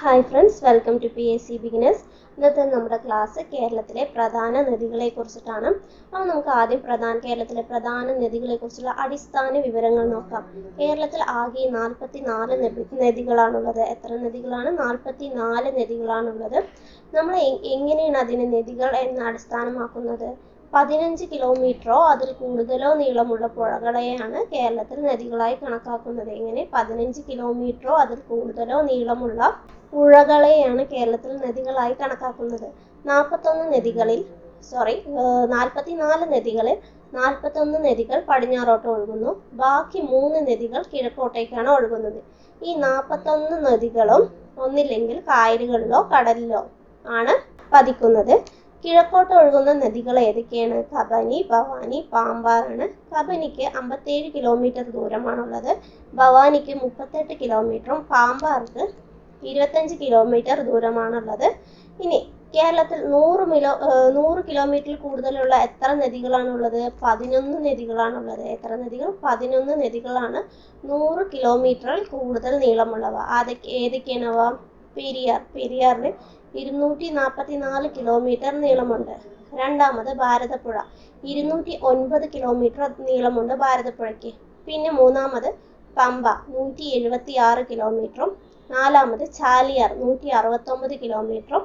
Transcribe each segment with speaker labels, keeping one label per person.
Speaker 1: Hi friends welcome to P S C beginners ഇന്നത്തെ നമ്മുടെ class കേരളത്തിലെ പ്രധാന നദികളെ കുറിച്ചിട്ടാണ് അപ്പോൾ നമുക്ക് ആദ്യം പ്രധാന കേരളത്തിലെ പ്രധാന നദികളെ കുറിച്ചുള്ള അടിസ്ഥാന വിവരങ്ങൾ നോക്കാം. കേരളത്തിൽ ആകെ നാൽപ്പത്തി നാല് നദികളാണുള്ളത്. എത്ര നദികളാണ്? നാൽപ്പത്തി നാല് നദികളാണുള്ളത്. നമ്മൾ എങ്ങനെയാണ് അതിനെ നദികൾ എന്ന് അടിസ്ഥാനമാക്കുന്നത്? പതിനഞ്ച് കിലോമീറ്ററോ അതിൽ കൂടുതലോ നീളമുള്ള പുഴകളെയാണ് കേരളത്തിൽ നദികളായി കണക്കാക്കുന്നത്. എങ്ങനെ? പതിനഞ്ച് കിലോമീറ്ററോ അതിൽ കൂടുതലോ നീളമുള്ള പുഴകളെയാണ് കേരളത്തിൽ നദികളായി കണക്കാക്കുന്നത്. നാൽപ്പത്തൊന്ന് നദികളിൽ സോറി നാൽപ്പത്തിനാല് നദികളിൽ നാൽപ്പത്തൊന്ന് നദികൾ പടിഞ്ഞാറോട്ട് ഒഴുകുന്നു. ബാക്കി മൂന്ന് നദികൾ കിഴക്കോട്ടേക്കാണ് ഒഴുകുന്നത്. ഈ നാൽപ്പത്തൊന്ന് നദികളും ഒന്നില്ലെങ്കിൽ കായലുകളിലോ കടലിലോ ആണ് പതിക്കുന്നത്. കിഴക്കോട്ട് ഒഴുകുന്ന നദികൾ ഏതൊക്കെയാണ്? കബനി ഭവാനി പാമ്പാറാണ്. കബനിക്ക് അമ്പത്തേഴ് കിലോമീറ്റർ ദൂരമാണുള്ളത്. ഭവാനിക്ക് മുപ്പത്തെട്ട് കിലോമീറ്ററും പാമ്പാർക്ക് ഇരുപത്തഞ്ച് കിലോമീറ്റർ ദൂരമാണുള്ളത്. ഇനി കേരളത്തിൽ നൂറ് മിലോ നൂറ് കിലോമീറ്ററിൽ കൂടുതലുള്ള എത്ര നദികളാണുള്ളത്? പതിനൊന്ന് നദികളാണുള്ളത്. എത്ര നദികൾ? പതിനൊന്ന് നദികളാണ് നൂറ് കിലോമീറ്ററിൽ കൂടുതൽ നീളമുള്ളവ. അതൊക്കെ ഏതൊക്കെയാണവ പെരിയാർ. പെരിയാറിന് ഇരുന്നൂറ്റി നാൽപ്പത്തി നാല് കിലോമീറ്റർ നീളമുണ്ട്. രണ്ടാമത് ഭാരതപ്പുഴ. ഇരുന്നൂറ്റി ഒൻപത് കിലോമീറ്റർ നീളമുണ്ട് ഭാരതപ്പുഴയ്ക്ക്. പിന്നെ മൂന്നാമത് പമ്പ. നൂറ്റി എഴുപത്തി ആറ് കിലോമീറ്ററും നാലാമത് ചാലിയാർ നൂറ്റി അറുപത്തൊമ്പത് കിലോമീറ്ററും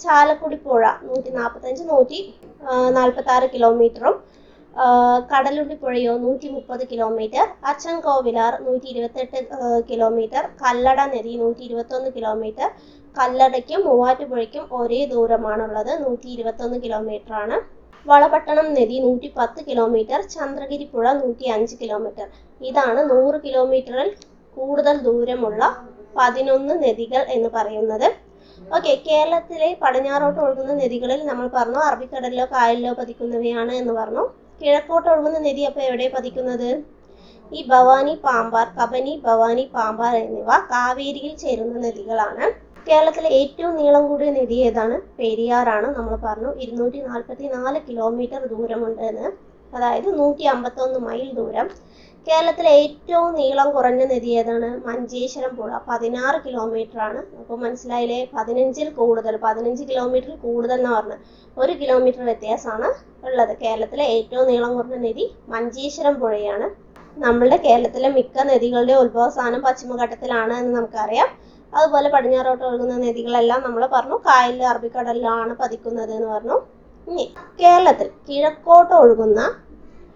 Speaker 1: ചാലക്കുടി പുഴ നൂറ്റി നാൽപ്പത്തഞ്ച് നൂറ്റി നാൽപ്പത്തി ആറ് കിലോമീറ്ററും. കടലുണ്ടി പുഴയോ നൂറ്റി മുപ്പത് കിലോമീറ്റർ. അച്ചൻകോവിലാർ നൂറ്റി ഇരുപത്തെട്ട് കിലോമീറ്റർ. കല്ലട നദി നൂറ്റി ഇരുപത്തൊന്ന് കിലോമീറ്റർ. കല്ലടയ്ക്കും മൂവാറ്റുപുഴയ്ക്കും ഒരേ ദൂരമാണുള്ളത് നൂറ്റി ഇരുപത്തൊന്ന് കിലോമീറ്റർ ആണ് വളപട്ടണം നദി നൂറ്റി പത്ത് കിലോമീറ്റർ. ചന്ദ്രഗിരി പുഴ നൂറ്റി അഞ്ച് കിലോമീറ്റർ. ഇതാണ് നൂറ് കിലോമീറ്ററിൽ കൂടുതൽ ദൂരമുള്ള പതിനൊന്ന് നദികൾ എന്ന് പറയുന്നത്. ഓക്കെ കേരളത്തിലെ പടിഞ്ഞാറോട്ട് ഒഴുകുന്ന നദികളിൽ നമ്മൾ പറഞ്ഞു അറബിക്കടലിലോ കായലിലോ പതിക്കുന്നവയാണ് എന്ന് പറഞ്ഞു. കിഴക്കോട്ട് ഒഴുകുന്ന നദി അപ്പോൾ എവിടെ പതിക്കുന്നത്? ഈ ഭവാനി പാമ്പാർ കബനി ഭവാനി പാമ്പാർ എന്നിവ കാവേരിയിൽ ചേരുന്ന നദികളാണ്. കേരളത്തിലെ ഏറ്റവും നീളം കൂടിയ നദി ഏതാണ്? പെരിയാറാണ് നമ്മൾ പറഞ്ഞു. ഇരുന്നൂറ്റി നാൽപ്പത്തി നാല് കിലോമീറ്റർ ദൂരമുണ്ട് എന്ന്. അതായത് നൂറ്റി അമ്പത്തൊന്ന് മൈൽ ദൂരം. കേരളത്തിലെ ഏറ്റവും നീളം കുറഞ്ഞ നദി ഏതാണ്? മഞ്ചേശ്വരം പുഴ പതിനാറ് കിലോമീറ്റർ ആണ് അപ്പോൾ മനസ്സിലായില്ലേ? പതിനഞ്ചിൽ കൂടുതൽ പതിനഞ്ച് കിലോമീറ്ററിൽ കൂടുതൽ എന്ന് പറഞ്ഞത് ഒരു കിലോമീറ്റർ വ്യത്യാസമാണ് ഉള്ളത്. കേരളത്തിലെ ഏറ്റവും നീളം കുറഞ്ഞ നദി മഞ്ചേശ്വരം പുഴയാണ്. നമ്മളുടെ കേരളത്തിലെ മിക്ക നദികളുടെ ഉത്ഭവസ്ഥാനം പശ്ചിമഘട്ടത്തിലാണ് എന്ന് നമുക്കറിയാം. അതുപോലെ പടിഞ്ഞാറോട്ട് ഒഴുകുന്ന നദികളെല്ലാം നമ്മൾ പറഞ്ഞു കായലിൽ അറബിക്കടലിലാണ് പതിക്കുന്നത് എന്ന് പറഞ്ഞു. ഇനി കേരളത്തിൽ കിഴക്കോട്ട് ഒഴുകുന്ന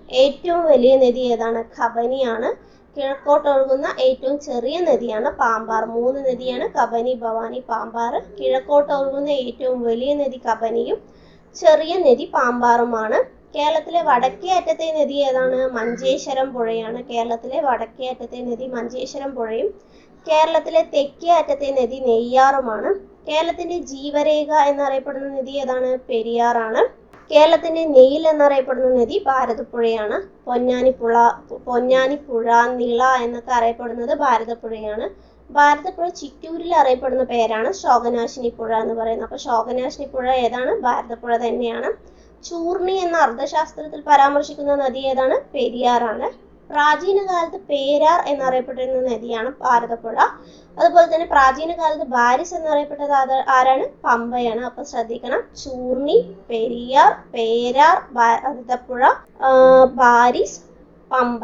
Speaker 1: ഏറ്റവും വലിയ നദി ഏതാണ്? ഖബനിയാണ് കിഴക്കോട്ട് ഒഴുകുന്ന ഏറ്റവും ചെറിയ നദിയാണ് പാമ്പാർ. മൂന്ന് നദിയാണ് കബനി ഭവാനി പാമ്പാർ. കിഴക്കോട്ട് ഒഴുകുന്ന ഏറ്റവും വലിയ നദി കബനിയും ചെറിയ നദി പാമ്പാറുമാണ്. കേരളത്തിലെ വടക്കേ അറ്റത്തെ നദി ഏതാണ്? മഞ്ചേശ്വരം പുഴയാണ്. കേരളത്തിലെ വടക്കേ അറ്റത്തെ നദി മഞ്ചേശ്വരം പുഴയും കേരളത്തിലെ തെക്കേ അറ്റത്തെ നദി നെയ്യാറുമാണ്. കേരളത്തിന്റെ ജീവരേഖ എന്നറിയപ്പെടുന്ന നദി ഏതാണ്? പെരിയാറാണ്. കേരളത്തിന്റെ നെയിൽ എന്നറിയപ്പെടുന്ന നദി ഭാരതപ്പുഴയാണ്. പൊന്നാനിപ്പുഴ പൊന്നാനിപ്പുഴ നിള എന്നൊക്കെ അറിയപ്പെടുന്നത് ഭാരതപ്പുഴയാണ്. ഭാരതപ്പുഴ ചിറ്റൂരിൽ അറിയപ്പെടുന്ന പേരാണ് ശോകനാശിനി പുഴ എന്ന് പറയുന്നത്. അപ്പൊ ശോകനാശിനി പുഴ ഏതാണ്? ഭാരതപ്പുഴ തന്നെയാണ്. ചൂർണി എന്ന അർത്ഥശാസ്ത്രത്തിൽ പരാമർശിക്കുന്ന നദി ഏതാണ്? പെരിയാറാണ്. പ്രാചീന കാലത്ത് പേരാർ എന്നറിയപ്പെട്ടിരുന്ന നദിയാണ് ഭാരതപ്പുഴ. അതുപോലെ തന്നെ പ്രാചീന കാലത്ത് ബാരിസ് എന്നറിയപ്പെട്ടത് ആരാണ്? പമ്പയാണ്. അപ്പൊ ശ്രദ്ധിക്കണം. ചൂർണി പെരിയാർ പേരാർ ഭാരതപ്പുഴ ബാരിസ് പമ്പ.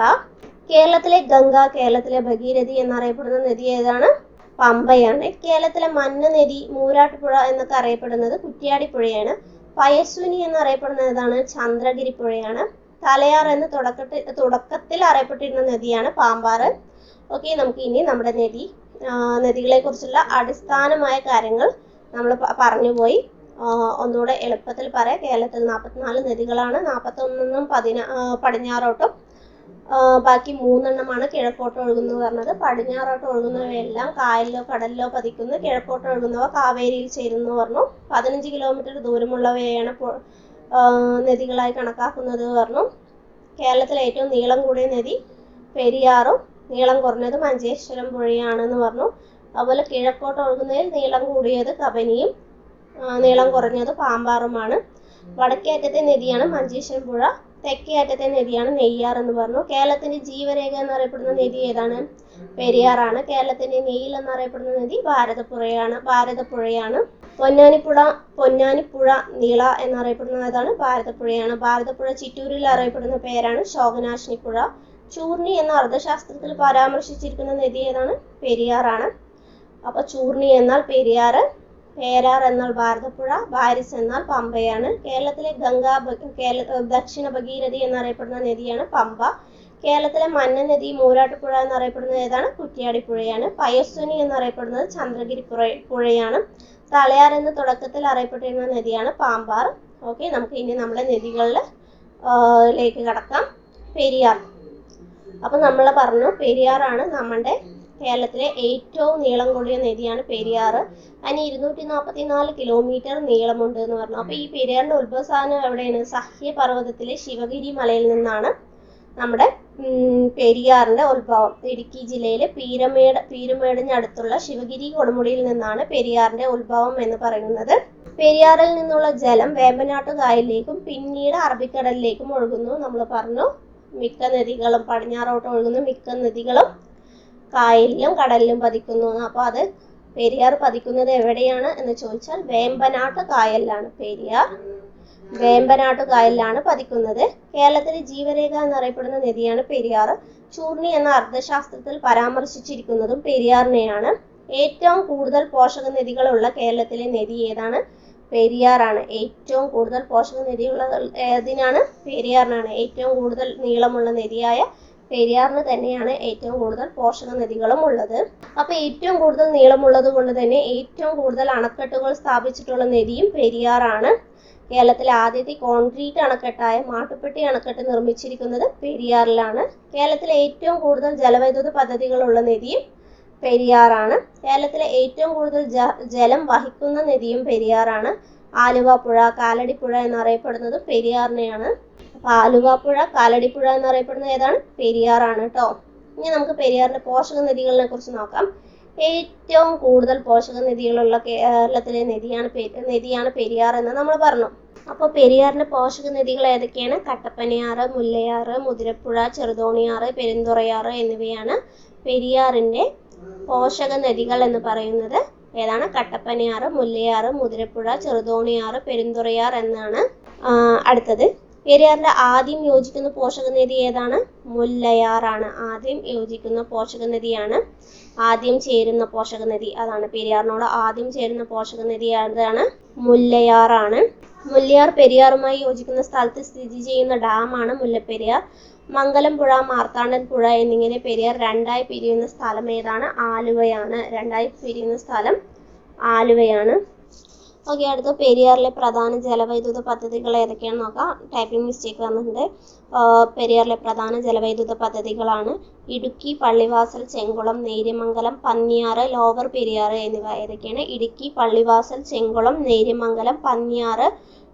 Speaker 1: കേരളത്തിലെ ഗംഗ കേരളത്തിലെ ഭഗീരഥി എന്നറിയപ്പെടുന്ന നദി ഏതാണ്? പമ്പയാണ്. കേരളത്തിലെ മന്ന നദി മൂരാട്ടുപുഴ എന്നൊക്കെ അറിയപ്പെടുന്നത് കുറ്റിയാടി പുഴയാണ് പയസ്വിനി എന്നറിയപ്പെടുന്നത് ഏതാണ്? ചന്ദ്രഗിരി പുഴയാണ് തലയാർ എന്ന് തുടക്കത്തിൽ തുടക്കത്തിൽ അറിയപ്പെട്ടിരുന്ന നദിയാണ് പാമ്പാറ്. ഓക്കെ നമുക്ക് ഇനി നമ്മുടെ നദി നദികളെ കുറിച്ചുള്ള അടിസ്ഥാനമായ കാര്യങ്ങൾ നമ്മൾ പറഞ്ഞുപോയി. ഒന്നുകൂടെ എളുപ്പത്തിൽ പറയാം. കേരളത്തിൽ നാൽപ്പത്തിനാല് നദികളാണ്. നാൽപ്പത്തൊന്നും പതിനാ പടിഞ്ഞാറോട്ടും ബാക്കി മൂന്നെണ്ണമാണ് കിഴക്കോട്ട് ഒഴുകുന്നത് പറഞ്ഞത്. പടിഞ്ഞാറോട്ട് ഒഴുകുന്നവയെല്ലാം കായലിലോ കടലിലോ പതിക്കുന്നു. കിഴക്കോട്ട് ഒഴുകുന്നവ കാവേരിയിൽ ചേരുന്നു പറഞ്ഞു. പതിനഞ്ച് കിലോമീറ്റർ ദൂരമുള്ളവയാണ് നദികളായി കണക്കാക്കുന്നത് പറഞ്ഞു. കേരളത്തിലെ ഏറ്റവും നീളം കൂടിയ നദി പെരിയാറും നീളം കുറഞ്ഞത് മഞ്ചേശ്വരം പുഴയാണെന്ന് പറഞ്ഞു. അതുപോലെ കിഴക്കോട്ട് ഒഴുകുന്നതിൽ നീളം കൂടിയത് കബനിയും നീളം കുറഞ്ഞത് പാമ്പാറുമാണ്. വടക്കേ അറ്റത്തെ നദിയാണ് മഞ്ചേശ്വരം പുഴ. തെക്കേ അറ്റത്തെ നദിയാണ് നെയ്യാർ എന്ന് പറഞ്ഞു. കേരളത്തിന്റെ ജീവരേഖ എന്ന് അറിയപ്പെടുന്ന നദി ഏതാണ്? പെരിയാറാണ്. കേരളത്തിന്റെ നെയ്യിൽ എന്നറിയപ്പെടുന്ന നദി ഭാരതപ്പുഴയാണ്. ഭാരതപ്പുഴയാണ്. പൊന്നാനിപ്പുഴ പൊന്നാനിപ്പുഴ നീള എന്നറിയപ്പെടുന്ന ഏതാണ്? ഭാരതപ്പുഴയാണ്. ഭാരതപ്പുഴ ചിറ്റൂരിൽ അറിയപ്പെടുന്ന പേരാണ് ശോകനാശിനിപ്പുഴ. ചൂർണി എന്ന അർദ്ധശാസ്ത്രത്തിൽ പരാമർശിച്ചിരിക്കുന്ന നദി ഏതാണ്? പെരിയാറാണ്. അപ്പൊ ചൂർണി എന്നാൽ പെരിയാറ് പേരാർ എന്നാൽ ഭാരതപ്പുഴ ബാരിസ് എന്നാൽ പമ്പയാണ്. കേരളത്തിലെ ഗംഗാ കേരള ദക്ഷിണ ഭഗീരഥി എന്നറിയപ്പെടുന്ന നദിയാണ് പമ്പ. കേരളത്തിലെ മന്ന നദി മൂരാട്ടുപുഴ എന്നറിയപ്പെടുന്നത് ഏതാണ്? കുറ്റിയാടിപ്പുഴയാണ് പയസ്വനി എന്നറിയപ്പെടുന്നത് ചന്ദ്രഗിരി പുഴ പുഴയാണ്. തളയാർ എന്ന് തുടക്കത്തിൽ അറിയപ്പെട്ടിരുന്ന നദിയാണ് പാമ്പാർ. ഓക്കെ നമുക്ക് ഇനി നമ്മുടെ നദികളിലേക്ക് കടക്കാം. പെരിയാർ. അപ്പൊ നമ്മൾ പറഞ്ഞു പെരിയാറാണ് നമ്മുടെ കേരളത്തിലെ ഏറ്റവും നീളം കൂടിയ നദിയാണ് പെരിയാർ അതിന് ഇരുന്നൂറ്റി നാൽപ്പത്തി നാല് കിലോമീറ്റർ നീളമുണ്ട് എന്ന് പറഞ്ഞു. അപ്പൊ ഈ പെരിയാറിന്റെ ഉത്ഭവസ്ഥാനം എവിടെയാണ്? സഹ്യപർവതത്തിലെ ശിവഗിരി മലയിൽ നിന്നാണ് നമ്മുടെ പെരിയാറിന്റെ ഉത്ഭവം. ഇടുക്കി ജില്ലയിലെ പീരമേട് പീരമേടിനടുത്തുള്ള ശിവഗിരി കൊടുമുടിയിൽ നിന്നാണ് പെരിയാറിന്റെ ഉത്ഭവം എന്ന് പറയുന്നത്. പെരിയാറിൽ നിന്നുള്ള ജലം വേമ്പനാട്ടു കായലിലേക്കും പിന്നീട് അറബിക്കടലിലേക്കും ഒഴുകുന്നു. നമ്മൾ പറഞ്ഞു മിക്ക നദികളും പടിഞ്ഞാറോട്ട് ഒഴുകുന്ന മിക്ക നദികളും കായലിലും കടലിലും പതിക്കുന്നു. അപ്പോൾ അത് പെരിയാർ പതിക്കുന്നത് എവിടെയാണ് എന്ന് ചോദിച്ചാൽ വേമ്പനാട്ട് കായലിലാണ്. പെരിയാർ വേമ്പനാട്ട് കായലിലാണ് പതിക്കുന്നത്. കേരളത്തിലെ ജീവരേഖ എന്നറിയപ്പെടുന്ന നദിയാണ് പെരിയാർ. ചൂർണി എന്ന അർത്ഥശാസ്ത്രത്തിൽ പരാമർശിച്ചിരിക്കുന്നതും പെരിയാറിനെയാണ്. ഏറ്റവും കൂടുതൽ പോഷക നദികളുള്ള കേരളത്തിലെ നദി ഏതാണ്? പെരിയാറാണ്. ഏറ്റവും കൂടുതൽ പോഷക നദിയുള്ള ഏതിനാണ്? പെരിയാറിനാണ്. ഏറ്റവും കൂടുതൽ നീളമുള്ള നദിയായ പെരിയാറിന് തന്നെയാണ് ഏറ്റവും കൂടുതൽ പോഷക നദികളും ഉള്ളത്. അപ്പൊ ഏറ്റവും കൂടുതൽ നീളമുള്ളത് കൊണ്ട് തന്നെ ഏറ്റവും കൂടുതൽ അണക്കെട്ടുകൾ സ്ഥാപിച്ചിട്ടുള്ള നദിയും പെരിയാറാണ്. കേരളത്തിലെ ആദ്യത്തെ കോൺക്രീറ്റ് അണക്കെട്ടായ മാട്ടുപ്പെട്ടി അണക്കെട്ട് നിർമ്മിച്ചിരിക്കുന്നത് പെരിയാറിലാണ്. കേരളത്തിലെ ഏറ്റവും കൂടുതൽ ജലവൈദ്യുത പദ്ധതികളുള്ള നദിയും പെരിയാറാണ്. കേരളത്തിലെ ഏറ്റവും കൂടുതൽ ജലം വഹിക്കുന്ന നദിയും പെരിയാറാണ്. ആലുവ പുഴ കാലടിപ്പുഴ എന്നറിയപ്പെടുന്നത് പെരിയാറിനെയാണ്. അപ്പൊ കാലടിപ്പുഴ എന്ന് അറിയപ്പെടുന്ന ഏതാണ്? പെരിയാറാണ് കേട്ടോ ഇനി നമുക്ക് പെരിയാറിന്റെ പോഷക നദികളെ കുറിച്ച് നോക്കാം. ഏറ്റവും കൂടുതൽ പോഷക നദികളുള്ള കേരളത്തിലെ നദിയാണ് നദിയാണ് പെരിയാർ എന്ന് നമ്മൾ പറഞ്ഞു. അപ്പോൾ പെരിയാറിന്റെ പോഷക നദികൾ ഏതൊക്കെയാണ്? കട്ടപ്പനയാറ് മുല്ലയാറ് മുതിരപ്പുഴ ചെറുതോണിയാറ് പെരുന്തുറയാറ് എന്നിവയാണ് പെരിയാറിന്റെ പോഷക നദികൾ എന്ന് പറയുന്നത്. ഏതാണ്? കട്ടപ്പനയാറ് മുല്ലയാറ് മുതിരപ്പുഴ ചെറുതോണിയാറ് പെരുന്തുറയാർ എന്നാണ് അടുത്തത്. പെരിയാറിന്റെ ആദ്യം യോജിക്കുന്ന പോഷക നദി ഏതാണ്? മുല്ലയാറാണ്. ആദ്യം യോജിക്കുന്ന പോഷക നദിയാണ്. ആദ്യം ചേരുന്ന പോഷക നദി അതാണ്. പെരിയാറിനോട് ആദ്യം ചേരുന്ന പോഷക നദി ഏതാണ്? മുല്ലയാറാണ്. മുല്ലയാർ പെരിയാറുമായി യോജിക്കുന്ന സ്ഥലത്ത് സ്ഥിതി ചെയ്യുന്ന ഡാമാണ് മുല്ലപ്പെരിയാർ. മംഗലം പുഴ മാർത്താണ്ഡൻ പുഴ എന്നിങ്ങനെ പെരിയാർ രണ്ടായി പിരിയുന്ന സ്ഥലം ഏതാണ്? ആലുവയാണ്. രണ്ടായി പിരിയുന്ന സ്ഥലം ആലുവയാണ്. ഓക്കെ അടുത്ത പെരിയാറിലെ പ്രധാന ജലവൈദ്യുത പദ്ധതികൾ ഏതൊക്കെയാണെന്ന് നോക്കാം. ടൈപ്പിംഗ് മിസ്റ്റേക്ക് വന്നിട്ടുണ്ട്. പെരിയാറിലെ പ്രധാന ജലവൈദ്യുത പദ്ധതികളാണ് ഇടുക്കി പള്ളിവാസൽ ചെങ്കുളം നേര്യമംഗലം പന്നിയാറ് ലോവർ പെരിയാറ് എന്നിവ ഏതൊക്കെയാണ്? ഇടുക്കി പള്ളിവാസൽ ചെങ്കുളം നേര്യമംഗലം പന്നിയാറ്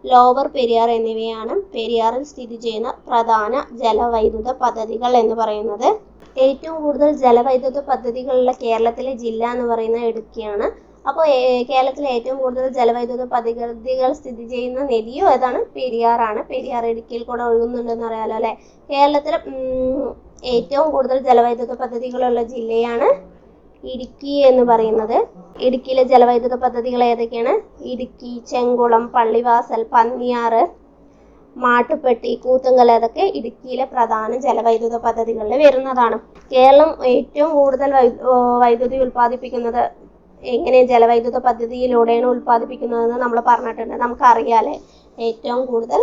Speaker 1: ലോവർ പെരിയാർ എന്നിവയാണ് പെരിയാറിൽ സ്ഥിതി ചെയ്യുന്ന പ്രധാന ജലവൈദ്യുത പദ്ധതികൾ എന്ന് പറയുന്നത്. ഏറ്റവും കൂടുതൽ ജലവൈദ്യുത പദ്ധതികളുള്ള കേരളത്തിലെ ജില്ല എന്ന് പറയുന്നത് ഇടുക്കിയാണ്. അപ്പോൾ കേരളത്തിലെ ഏറ്റവും കൂടുതൽ ജലവൈദ്യുത പദ്ധതികൾ സ്ഥിതി ചെയ്യുന്ന നദിയും ഏതാണ്? പെരിയാറാണ്. പെരിയാർ ഇടുക്കിയിൽ കൂടെ ഒഴുകുന്നുണ്ടെന്ന് അറിയാലോ അല്ലെ? കേരളത്തിൽ ഏറ്റവും കൂടുതൽ ജലവൈദ്യുത പദ്ധതികളുള്ള ജില്ലയാണ് ഇടുക്കി എന്ന് പറയുന്നത്. ഇടുക്കിയിലെ ജലവൈദ്യുത പദ്ധതികൾ ഏതൊക്കെയാണ്? ഇടുക്കി ചെങ്കുളം പള്ളിവാസൽ പന്നിയാറ് മാട്ടുപ്പെട്ടി കൂത്തുങ്കൽ അതൊക്കെ ഇടുക്കിയിലെ പ്രധാന ജലവൈദ്യുത പദ്ധതികളിൽ വരുന്നതാണ്. കേരളം ഏറ്റവും കൂടുതൽ വൈദ്യുതി ഉൽപ്പാദിപ്പിക്കുന്നത് എങ്ങനെ ജലവൈദ്യുത പദ്ധതിയിലൂടെയാണ് ഉൽപ്പാദിപ്പിക്കുന്നതെന്ന് നമ്മൾ പറഞ്ഞിട്ടുണ്ട്. നമുക്കറിയാലേ ഏറ്റവും കൂടുതൽ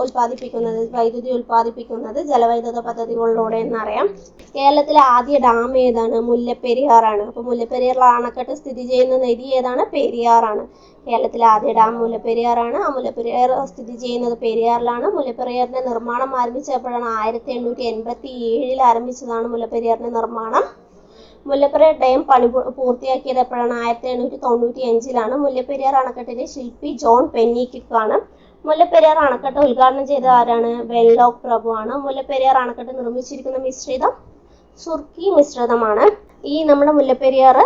Speaker 1: ഉൽപ്പാദിപ്പിക്കുന്നത് വൈദ്യുതി ഉൽപ്പാദിപ്പിക്കുന്നത് ജലവൈദ്യുത പദ്ധതികളിലൂടെ എന്നറിയാം. കേരളത്തിലെ ആദ്യ ഡാം ഏതാണ്? മുല്ലപ്പെരിയാറാണ്. അപ്പോൾ മുല്ലപ്പെരിയാറിലെ അണക്കെട്ട് സ്ഥിതി ചെയ്യുന്ന നദി ഏതാണ്? പെരിയാറാണ്. കേരളത്തിലെ ആദ്യ ഡാം മുല്ലപ്പെരിയാറാണ്. ആ മുല്ലപ്പെരിയാർ സ്ഥിതി ചെയ്യുന്നത് പെരിയാറിലാണ്. മുല്ലപ്പെരിയാറിന്റെ നിർമ്മാണം ആരംഭിച്ചപ്പോഴാണ് ആയിരത്തി എണ്ണൂറ്റി എൺപത്തി ഏഴിൽ ആരംഭിച്ചതാണ് മുല്ലപ്പെരിയാറിന്റെ നിർമ്മാണം. മുല്ലപ്പെരിയാർ ഡാം പണി പൂർത്തിയാക്കിയത് എപ്പോഴാണ്? ആയിരത്തി എണ്ണൂറ്റി തൊണ്ണൂറ്റി അഞ്ചിലാണ് മുല്ലപ്പെരിയാർ അണക്കെട്ടിന്റെ ശില്പി ജോൺ പെന്നിക്കാണ് മുല്ലപ്പെരിയാർ അണക്കെട്ട് ഉദ്ഘാടനം ചെയ്ത ആരാണ്? വെള്ളോക് ആണ് മുല്ലപ്പെരിയാർ അണക്കെട്ട് നിർമ്മിച്ചിരിക്കുന്ന മിശ്രിതം സുർക്കി മിശ്രിതമാണ്. ഈ നമ്മുടെ മുല്ലപ്പെരിയാർ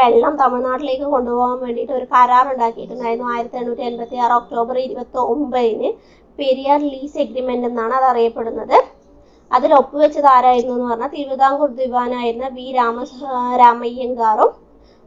Speaker 1: വെള്ളം തമിഴ്നാട്ടിലേക്ക് കൊണ്ടുപോകാൻ വേണ്ടിയിട്ട് ഒരു കരാർ ഉണ്ടാക്കിയിട്ടുണ്ടായിരുന്നു ആയിരത്തി എണ്ണൂറ്റി എൺപത്തി ആറ് ഒക്ടോബർ ഇരുപത്തി ഒമ്പതിന് പെരിയാർ ലീസ് എഗ്രിമെന്റ് എന്നാണ് അത് അറിയപ്പെടുന്നത്. അതിൽ ഒപ്പുവെച്ചത് ആരായിരുന്നു എന്ന് പറഞ്ഞാൽ തിരുവിതാംകൂർ ദിവാനായിരുന്ന വി രാമ രാമയ്യങ്കാറും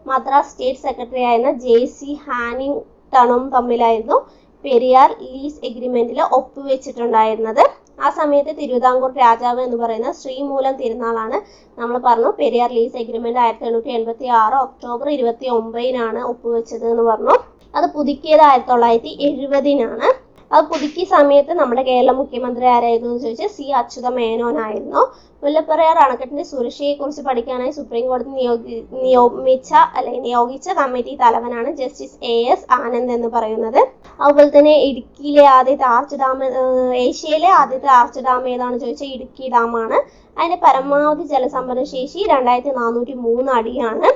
Speaker 1: മദ്രാസ് സ്റ്റേറ്റ് സെക്രട്ടറി ആയിരുന്ന ജെ സി ഹാനിങ്ടണും തമ്മിലായിരുന്നു പെരിയാർ ലീസ് എഗ്രിമെന്റിൽ ഒപ്പുവെച്ചിട്ടുണ്ടായിരുന്നത്. ആ സമയത്ത് തിരുവിതാംകൂർ രാജാവ് എന്ന് പറയുന്ന ശ്രീമൂലം തിരുനാളാണ് നമ്മൾ പറഞ്ഞു പെരിയാർ ലീസ് എഗ്രിമെന്റ് ആയിരത്തി എണ്ണൂറ്റി എൺപത്തി ആറ് ഒക്ടോബർ ഇരുപത്തി ഒമ്പതിനാണ് ഒപ്പുവെച്ചത് എന്ന് പറഞ്ഞു. അത് പുതുക്കിയത് ആയിരത്തി തൊള്ളായിരത്തി എഴുപതിനാണ്. അത് പുതുക്കിയ സമയത്ത് നമ്മുടെ കേരള മുഖ്യമന്ത്രി ആരായിരുന്നു എന്ന് ചോദിച്ചാൽ സി അച്യുത മേനോനായിരുന്നു മുല്ലപ്പെരിയാർ അണക്കെട്ടിന്റെ സുരക്ഷയെക്കുറിച്ച് പഠിക്കാനായി സുപ്രീം കോടതി നിയോഗി നിയമിച്ച അല്ലെങ്കിൽ നിയോഗിച്ച കമ്മിറ്റി തലവനാണ് ജസ്റ്റിസ് എ എസ് ആനന്ദ് എന്ന് പറയുന്നത്. അതുപോലെ തന്നെ ഇടുക്കിയിലെ ആദ്യത്തെ ആർച്ച് ഡാം ഏഷ്യയിലെ ആദ്യത്തെ ആർച്ച് ഡാം ഏതാണെന്ന് ചോദിച്ചാൽ ഇടുക്കി ഡാമാണ്. അതിന്റെ പരമാവധി ജലസംഭരണ ശേഷി രണ്ടായിരത്തി നാനൂറ്റി മൂന്ന് അടിയാണ്.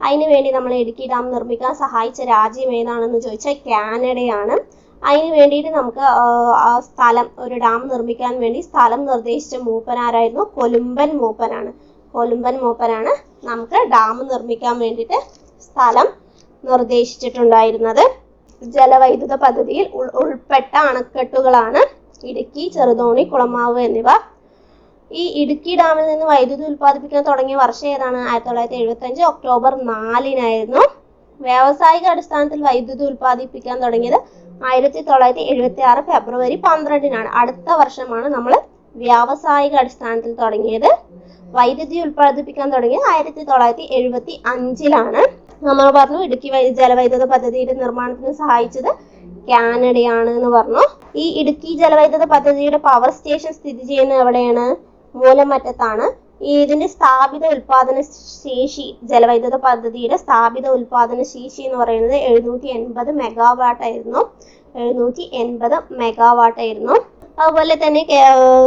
Speaker 1: അതിനു വേണ്ടി നമ്മൾ ഇടുക്കി ഡാം നിർമ്മിക്കാൻ സഹായിച്ച രാജ്യം ഏതാണെന്ന് ചോദിച്ചാൽ കാനഡയാണ്. അതിന് വേണ്ടിയിട്ട് നമുക്ക് ആ, സ്ഥലം ഒരു ഡാം നിർമ്മിക്കാൻ വേണ്ടി സ്ഥലം നിർദ്ദേശിച്ച മൂപ്പനാരായിരുന്നു കൊലുമ്പൻ മൂപ്പനാണ്. കൊലുമ്പൻ മൂപ്പനാണ് നമുക്ക് ഡാം നിർമ്മിക്കാൻ വേണ്ടിയിട്ട് സ്ഥലം നിർദ്ദേശിച്ചിട്ടുണ്ടായിരുന്നത്. ജലവൈദ്യുത പദ്ധതിയിൽ ഉൾ- ഉൾപ്പെട്ട അണക്കെട്ടുകളാണ് ഇടുക്കി ചെറുതോണി കുളമാവ് എന്നിവ. ഈ ഇടുക്കി ഡാമിൽ നിന്ന് വൈദ്യുതി ഉൽപ്പാദിപ്പിക്കാൻ തുടങ്ങിയ വർഷം ഏതാണ്? ആയിരത്തി തൊള്ളായിരത്തി എഴുപത്തി ഒക്ടോബർ നാലിനായിരുന്നു. വ്യാവസായിക അടിസ്ഥാനത്തിൽ വൈദ്യുതി ഉൽപ്പാദിപ്പിക്കാൻ തുടങ്ങിയത് ആയിരത്തി തൊള്ളായിരത്തി എഴുപത്തി ആറ് ഫെബ്രുവരി പന്ത്രണ്ടിനാണ്. അടുത്ത വർഷമാണ് നമ്മൾ വ്യാവസായിക അടിസ്ഥാനത്തിൽ തുടങ്ങിയത്. വൈദ്യുതി ഉൽപ്പാദിപ്പിക്കാൻ തുടങ്ങിയത് ആയിരത്തി തൊള്ളായിരത്തി എഴുപത്തി അഞ്ചിലാണ് നമ്മൾ പറഞ്ഞു ഇടുക്കി ജലവൈദ്യുത പദ്ധതിയുടെ നിർമ്മാണത്തിന് സഹായിച്ചത് കാനഡയാണ് എന്ന് പറഞ്ഞു. ഈ ഇടുക്കി ജലവൈദ്യുത പദ്ധതിയുടെ പവർ സ്റ്റേഷൻ സ്ഥിതി ചെയ്യുന്നത് എവിടെയാണ്? മൂലമറ്റത്താണ്. ഇതിന്റെ സ്ഥാപിത ഉൽപാദന ശേഷി ജലവൈദ്യുത പദ്ധതിയുടെ സ്ഥാപിത ഉൽപാദന ശേഷി എന്ന് പറയുന്നത് എഴുന്നൂറ്റി എൺപത് മെഗാവാട്ട് ആയിരുന്നു. എഴുന്നൂറ്റി എൺപത് മെഗാവാട്ട് ആയിരുന്നു. അതുപോലെ തന്നെ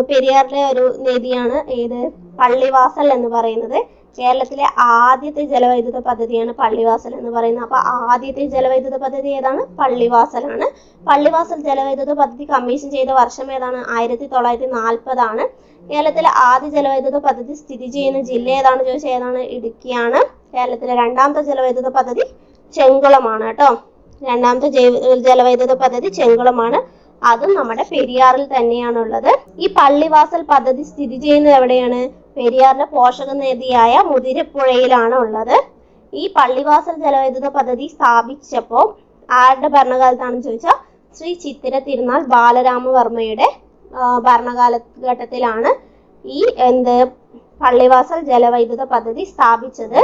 Speaker 1: പെരിയാറിലെ ഒരു നദിയാണ് ഏത്? പള്ളിവാസൽ എന്ന് പറയുന്നത്. കേരളത്തിലെ ആദ്യത്തെ ജലവൈദ്യുത പദ്ധതിയാണ് പള്ളിവാസൽ എന്ന് പറയുന്നത്. അപ്പൊ ആദ്യത്തെ ജലവൈദ്യുത പദ്ധതി ഏതാണ്? പള്ളിവാസലാണ്. പള്ളിവാസൽ ജലവൈദ്യുത പദ്ധതി കമ്മീഷൻ ചെയ്ത വർഷം ഏതാണ്? ആയിരത്തി തൊള്ളായിരത്തി നാൽപ്പതാണ് കേരളത്തിലെ ആദ്യ ജലവൈദ്യുത പദ്ധതി സ്ഥിതി ചെയ്യുന്ന ജില്ല ഏതാണ് ചോദിച്ചാൽ ഏതാണ്? ഇടുക്കിയാണ്. കേരളത്തിലെ രണ്ടാമത്തെ ജലവൈദ്യുത പദ്ധതി ചെങ്കുളമാണ് കേട്ടോ. രണ്ടാമത്തെ ജൈവ- ജലവൈദ്യുത പദ്ധതി ചെങ്കുളമാണ്. അതും നമ്മുടെ പെരിയാറിൽ തന്നെയാണുള്ളത്. ഈ പള്ളിവാസൽ പദ്ധതി സ്ഥിതി ചെയ്യുന്നത് എവിടെയാണ്? പെരിയാറിന്റെ പോഷക നദിയായ മുതിരപ്പുഴയിലാണ് ഉള്ളത് ഈ പള്ളിവാസൽ ജലവൈദ്യുത പദ്ധതി സ്ഥാപിച്ചപ്പോൾ ആരുടെ ഭരണകാലത്താണെന്ന് ചോദിച്ചാൽ ശ്രീ ചിത്തിര തിരുനാൾ ബാലരാമവർമ്മയുടെ ഭരണകാലഘട്ടത്തിലാണ് ഈ എന്ത് പള്ളിവാസൽ ജലവൈദ്യുത പദ്ധതി സ്ഥാപിച്ചത്.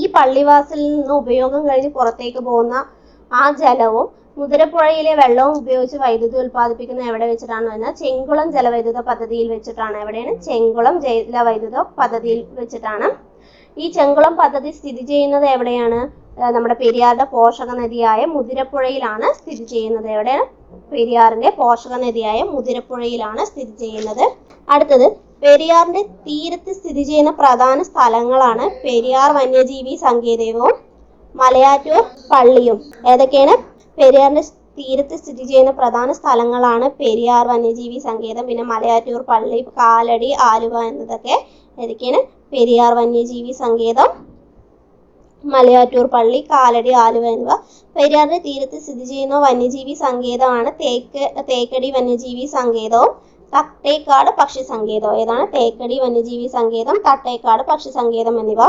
Speaker 1: ഈ പള്ളിവാസലിൽ നിന്ന് ഉപയോഗം കഴിഞ്ഞ് പുറത്തേക്ക് പോകുന്ന ആ ജലവും മുതിരപ്പുഴയിലെ വെള്ളവും ഉപയോഗിച്ച് വൈദ്യുതി ഉൽപ്പാദിപ്പിക്കുന്ന എവിടെ വെച്ചിട്ടാണ് പറഞ്ഞാൽ ചെങ്കുളം ജലവൈദ്യുത പദ്ധതിയിൽ വെച്ചിട്ടാണ്. എവിടെയാണ്? ചെങ്കുളം ജലവൈദ്യുത പദ്ധതിയിൽ വെച്ചിട്ടാണ്. ഈ ചെങ്കുളം പദ്ധതി സ്ഥിതി ചെയ്യുന്നത് എവിടെയാണ്? നമ്മുടെ പെരിയാറിന്റെ പോഷക നദിയായ മുതിരപ്പുഴയിലാണ് സ്ഥിതി ചെയ്യുന്നത്. എവിടെയാണ്? പെരിയാറിന്റെ പോഷക നദിയായ മുതിരപ്പുഴയിലാണ് സ്ഥിതി ചെയ്യുന്നത്. അടുത്തത് പെരിയാറിന്റെ തീരത്ത് സ്ഥിതി ചെയ്യുന്ന പ്രധാന സ്ഥലങ്ങളാണ് പെരിയാർ വന്യജീവി സങ്കേതവും മലയാറ്റൂർ പള്ളിയും. ഏതൊക്കെയാണ്? പെരിയാറിന്റെ തീരത്ത് സ്ഥിതി ചെയ്യുന്ന പ്രധാന സ്ഥലങ്ങളാണ് പെരിയാർ വന്യജീവി സങ്കേതം പിന്നെ മലയാറ്റൂർ പള്ളി കാലടി ആലുവ എന്നതൊക്കെ ഏതൊക്കെയാണ് പെരിയാർ വന്യജീവി സങ്കേതം. മലയാറ്റൂർ പള്ളി കാലടി ആലുവ എന്നിവ പെരിയാറിന്റെ തീരത്ത് സ്ഥിതി ചെയ്യുന്ന വന്യജീവി സങ്കേതമാണ് തേക്ക് തേക്കടി വന്യജീവി സങ്കേതവും തട്ടേക്കാട് പക്ഷി സങ്കേതവും. ഏതാണ്? തേക്കടി വന്യജീവി സങ്കേതം തട്ടേക്കാട് പക്ഷി സങ്കേതം എന്നിവ.